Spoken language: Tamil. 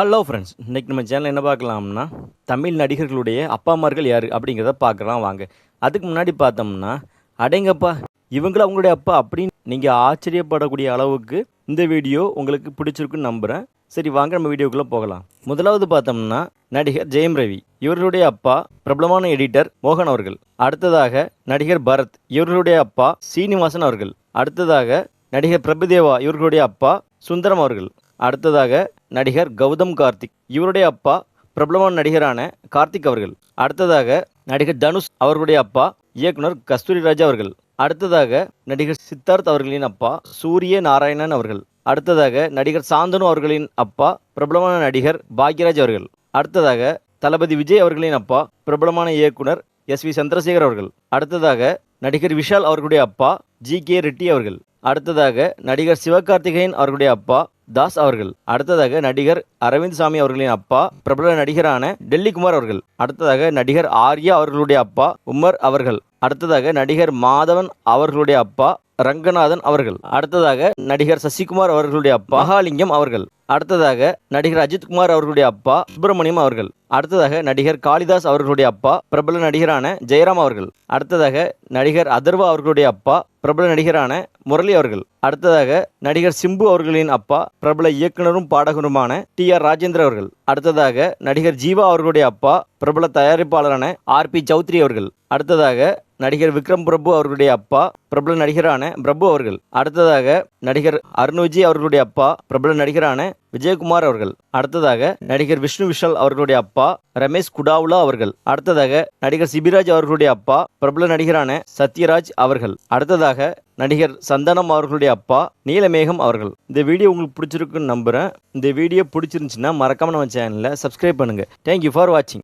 ஹலோ ஃப்ரெண்ட்ஸ் இன்றைக்கி நம்ம சேனல் என்ன பார்க்கலாம்னா தமிழ் நடிகர்களுடைய அப்பா அம்மார்கள் யார் அப்படிங்கிறத பார்க்கலாம் வாங்க. அதுக்கு முன்னாடி பார்த்தோம்னா அடேங்கப்பா இவங்கள அவங்களுடைய அப்பா அப்படின்னு நீங்கள் ஆச்சரியப்படக்கூடிய அளவுக்கு இந்த வீடியோ உங்களுக்கு பிடிச்சிருக்குன்னு நம்புகிறேன் சரி வாங்க நம்ம வீடியோக்குள்ளே போகலாம். முதலாவது பார்த்தோம்னா நடிகர் ஜெயம் ரவி. இவர்களுடைய அப்பா பிரபலமான எடிட்டர் மோகன் அவர்கள். அடுத்ததாக நடிகர் பரத் இவர்களுடைய அப்பா சீனிவாசன் அவர்கள். அடுத்ததாக நடிகர் பிரபுதேவா இவர்களுடைய அப்பா சுந்தரம் அவர்கள். அடுத்ததாக நடிகர் கௌதம் கார்த்திக். இவருடைய அப்பா பிரபலமான நடிகரான கார்த்திக் அவர்கள். அடுத்ததாக நடிகர் தனுஷ் அவர்களுடைய அப்பா இயக்குனர் கஸ்தூரி ராஜா அவர்கள். அடுத்ததாக நடிகர் சித்தார்த் அவர்களின் அப்பா சூரிய நாராயணன் அவர்கள். அடுத்ததாக நடிகர் சாந்தனு அவர்களின் அப்பா பிரபலமான நடிகர் பாக்யராஜ் அவர்கள். அடுத்ததாக தளபதி விஜய் அவர்களின் அப்பா பிரபலமான இயக்குனர் எஸ் வி சந்திரசேகர் அவர்கள். அடுத்ததாக நடிகர் விஷால் அவர்களுடைய அப்பா ஜி கே ரெட்டி அவர்கள். அடுத்ததாக நடிகர் சிவகார்த்திகேயன் அவர்களுடைய அப்பா தாஸ் அவர்கள் அடுத்ததாக நடிகர் அரவிந்த் சாமி அவர்களின் அப்பா பிரபல நடிகரான டெல்லி குமார் அவர்கள் அடுத்ததாக நடிகர் ஆர்யா அவர்களுடைய அப்பா உமர் அவர்கள் அடுத்ததாக நடிகர் மாதவன் அவர்களுடைய அப்பா ரங்கநாதன் அவர்கள். அடுத்ததாக நடிகர் சசிகுமார் அவர்களுடைய அப்பா மகாலிங்கம் அவர்கள். அடுத்ததாக நடிகர் அஜித்குமார் அவர்களுடைய அப்பா சுப்பிரமணியம் அவர்கள். அடுத்ததாக நடிகர் காளிதாஸ் அவர்களுடைய அப்பா பிரபல நடிகரான ஜெயராம் அவர்கள். அடுத்ததாக நடிகர் அதர்வா அவர்களுடைய அப்பா பிரபல நடிகரான முரளி அவர்கள். அடுத்ததாக நடிகர் சிம்பு அவர்களின் அப்பா பிரபல இயக்குனரும் பாடகருமான டி ஆர் ராஜேந்திர அவர்கள். அடுத்ததாக நடிகர் ஜீவா அவர்களுடைய அப்பா பிரபல தயாரிப்பாளரான ஆர் பி சௌத்ரி அவர்கள். அடுத்ததாக நடிகர் விக்ரம் பிரபு அவர்களுடைய அப்பா பிரபல நடிகரான பிரபு அவர்கள். அடுத்ததாக நடிகர் அருணுஜி அவர்களுடைய அப்பா பிரபல நடிகரான விஜயகுமார் அவர்கள். அடுத்ததாக நடிகர் விஷ்ணு விஷால் அவர்களுடைய அப்பா ரமேஷ் குடாவுலா அவர்கள். அடுத்ததாக நடிகர் சிபிராஜ் அவர்களுடைய அப்பா பிரபல நடிகரான சத்யராஜ் அவர்கள். அடுத்ததாக நடிகர் சந்தனம் அவர்களுடைய அப்பா நீலமேகம் அவர்கள். இந்த வீடியோ உங்களுக்கு பிடிச்சிருக்குன்னு நம்புறேன். இந்த வீடியோ பிடிச்சிருந்துச்சுன்னா மறக்காம நம்ம சேனலில் சப்ஸ்கிரைப் பண்ணுங்க. தேங்க்யூ ஃபார் வாட்சிங்